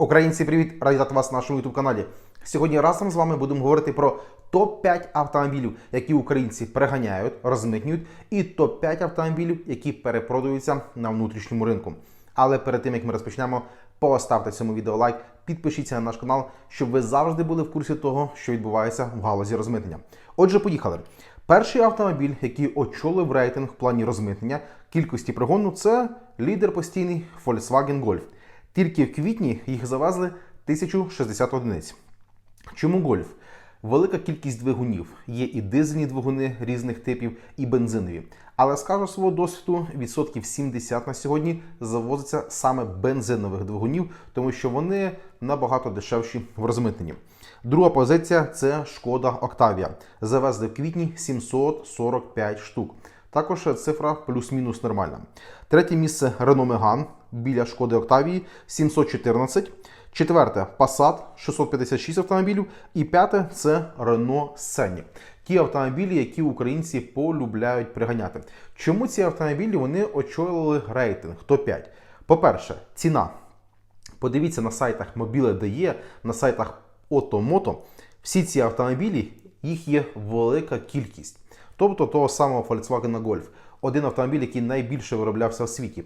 Українці, привіт! Раді вас на нашому youtube каналі. Сьогодні разом з вами будемо говорити про топ-5 автомобілів, які українці переганяють, розмитнюють, і топ-5 автомобілів, які перепродаються на внутрішньому ринку. Але перед тим як ми розпочнемо, поставте цьому відео лайк, підпишіться на наш канал, щоб ви завжди були в курсі того, що відбувається в галузі розмитнення. Отже, поїхали. Перший автомобіль, який очолив рейтинг в плані розмитнення кількості пригону, це лідер постійний Volkswagen Golf. Тільки в квітні їх завезли 1060 одиниць. Чому гольф? Велика кількість двигунів. Є і дизельні двигуни різних типів, і бензинові. Але скажу свого досвіду, відсотків 70 на сьогодні завозиться саме бензинових двигунів, тому що вони набагато дешевші в розмитненні. Друга позиція це шкода Octavia. Завезли в квітні 745 штук. Також цифра плюс-мінус нормальна. Третє місце Renault Megane біля шкоди Octavia 714. Четверте Passat 656 автомобілів. І п'яте це Renault Scenic. Ті автомобілі, які українці полюбляють приганяти. Чому ці автомобілі вони очолили рейтинг топ-5? По-перше, ціна. Подивіться на сайтах Mobile.de, на сайтах Automoto. Всі ці автомобілі, їх є велика кількість. Тобто того самого Volkswagen Golf. Один автомобіль, який найбільше вироблявся в світі.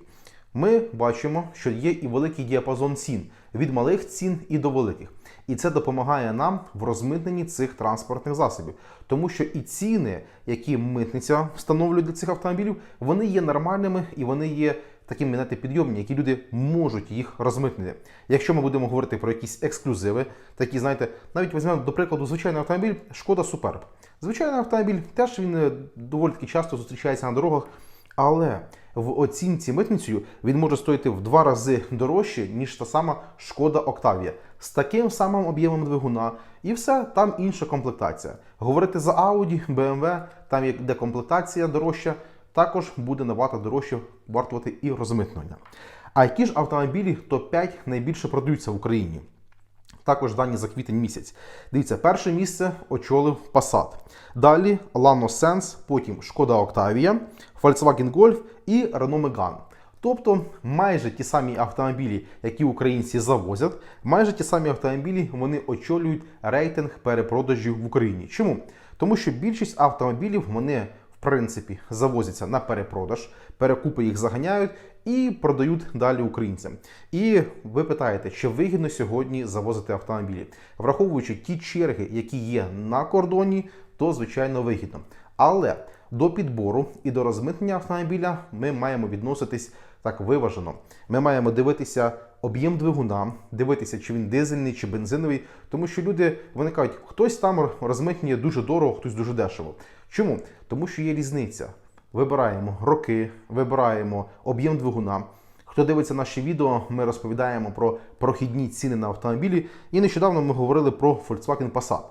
Ми бачимо, що є і великий діапазон цін від малих цін і до великих. І це допомагає нам в розмитненні цих транспортних засобів, тому що і ціни, які митниця встановлює для цих автомобілів, вони є нормальними і вони є такими знаєте, підйомні, які люди можуть їх розмитнити. Якщо ми будемо говорити про якісь ексклюзиви, такі, знаєте, навіть візьмемо, до прикладу, звичайний автомобіль Шкода Суперб. Звичайний автомобіль теж він е, доволі таки часто зустрічається на дорогах, але в оцінці митницею він може стоїти в два рази дорожче, ніж та сама шкода Octavia. З таким самим об'ємом двигуна, і все, там інша комплектація. Говорити за Audi, BMW, там де комплектація дорожча, також буде набагато дорожче вартувати і розмитнення. А які ж автомобілі топ-5 найбільше продаються в Україні? Також дані за квітень місяць. Дивіться, перше місце очолив Passat. Далі Lano Sense, потім Шкода Octavia, Volkswagen Golf і Renault Megane. Тобто майже ті самі автомобілі, які українці завозять, майже ті самі автомобілі вони очолюють рейтинг перепродажів в Україні. Чому? Тому що більшість автомобілів вони принципі завозяться на перепродаж, перекупи їх заганяють і продають далі українцям. І ви питаєте, чи вигідно сьогодні завозити автомобілі, враховуючи ті черги, які є на кордоні, то звичайно вигідно. Але до підбору і до розмитнення автомобіля ми маємо відноситись так виважено. Ми маємо дивитися об'єм двигуна, дивитися, чи він дизельний чи бензиновий, тому що люди вони кажуть, хтось там розмитнює дуже дорого, хтось дуже дешево. Чому? Тому що є різниця. Вибираємо роки, вибираємо об'єм двигуна. Хто дивиться наші відео, ми розповідаємо про прохідні ціни на автомобілі. І нещодавно ми говорили про Volkswagen Passat.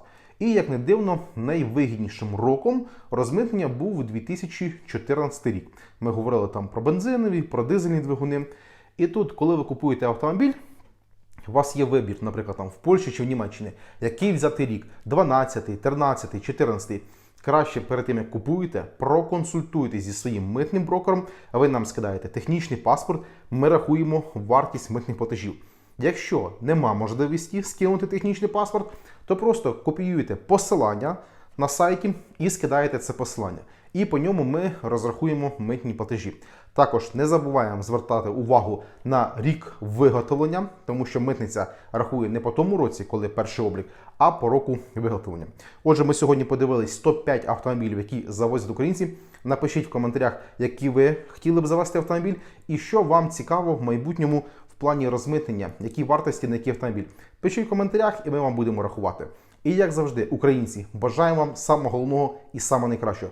І як не дивно, найвигіднішим роком розмитнення був 2014 рік. Ми говорили там про бензинові, про дизельні двигуни. І тут, коли ви купуєте автомобіль, у вас є вибір, наприклад, там в Польщі чи в Німеччині, який взяти рік: 12, 13, 14. Краще перед тим, як купуєте, проконсультуйтесь зі своїм митним брокером, а ви нам скидаєте технічний паспорт, ми рахуємо вартість митних платежів. Якщо нема можливості скинути технічний паспорт, то просто копіюєте посилання на сайті і скидаєте це посилання. І по ньому ми розрахуємо митні платежі. Також не забуваємо звертати увагу на рік виготовлення, тому що митниця рахує не по тому році, коли перший облік, а по року виготовлення. Отже, ми сьогодні подивились топ-5 автомобілів, які завозять українці. Напишіть в коментарях, які ви хотіли б завести автомобіль, і що вам цікаво в майбутньому в плані розмитнення, які вартості на який автомобіль. Пишіть в коментарях, і ми вам будемо рахувати. І як завжди, українці, бажаємо вам самого головного і найкращого